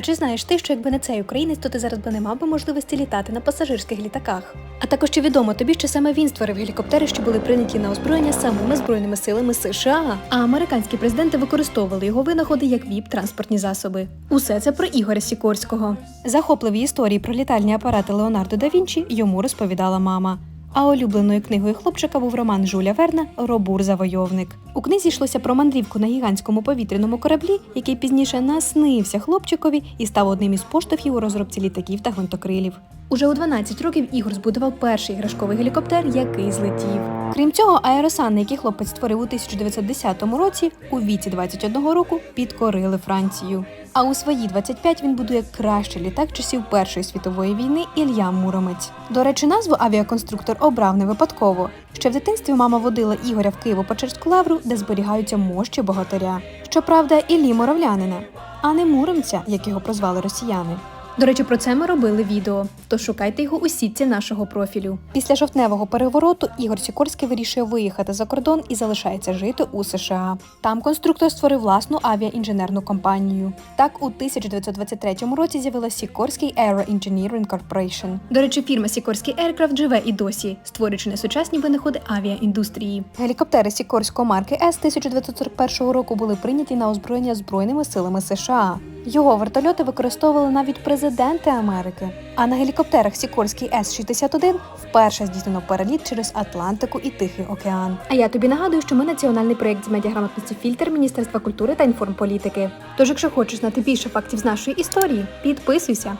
А чи знаєш ти, що якби не цей українець, то ти зараз би не мав би можливості літати на пасажирських літаках? А також чи відомо тобі, що саме він створив гелікоптери, що були прийняті на озброєння самими збройними силами США? А американські президенти використовували його винаходи як віп-транспортні засоби. Усе це про Ігоря Сікорського. Захопливі історії про літальні апарати Леонардо да Вінчі йому розповідала мама. А улюбленою книгою хлопчика був роман Жуля Верна Робур Завойовник. У книзі йшлося про мандрівку на гігантському повітряному кораблі, який пізніше наснився хлопчикові і став одним із поштовхів у розробці літаків та гвинтокрилів. Уже у 12 років Ігор збудував перший іграшковий гелікоптер, який злетів. Крім цього, аеросан, який хлопець створив у 1910 році, у віці 21 року підкорили Францію. А у свої 25 він будує кращий літак часів Першої світової війни Ілля Муромець. До речі, назву авіаконструктор обрав не випадково. Ще в дитинстві мама водила Ігоря в Києво-Печерську лавру, де зберігаються мощі богатиря. Щоправда, Іллі Моровлянина, а не Муромця, як його прозвали росіяни. До речі, про це ми робили відео, тож шукайте його у сітці нашого профілю. Після жовтневого перевороту Ігор Сікорський вирішує виїхати за кордон і залишається жити у США. Там конструктор створив власну авіаінженерну компанію. Так, у 1923 році з'явилася Сікорський Aero Engineering Corporation. До речі, фірма Сікорський Aircraft живе і досі, створюючи несучасні винаходи авіаіндустрії. Гелікоптери Сікорського марки С 1941 року були прийняті на озброєння збройними силами США. Його вертольоти використовували навіть президенти Америки. А на гелікоптерах Сікорський С-61 вперше здійснено переліт через Атлантику і Тихий океан. А я тобі нагадую, що ми національний проєкт з медіаграмотності фільтр Міністерства культури та інформполітики. Тож, якщо хочеш знати більше фактів з нашої історії, підписуйся.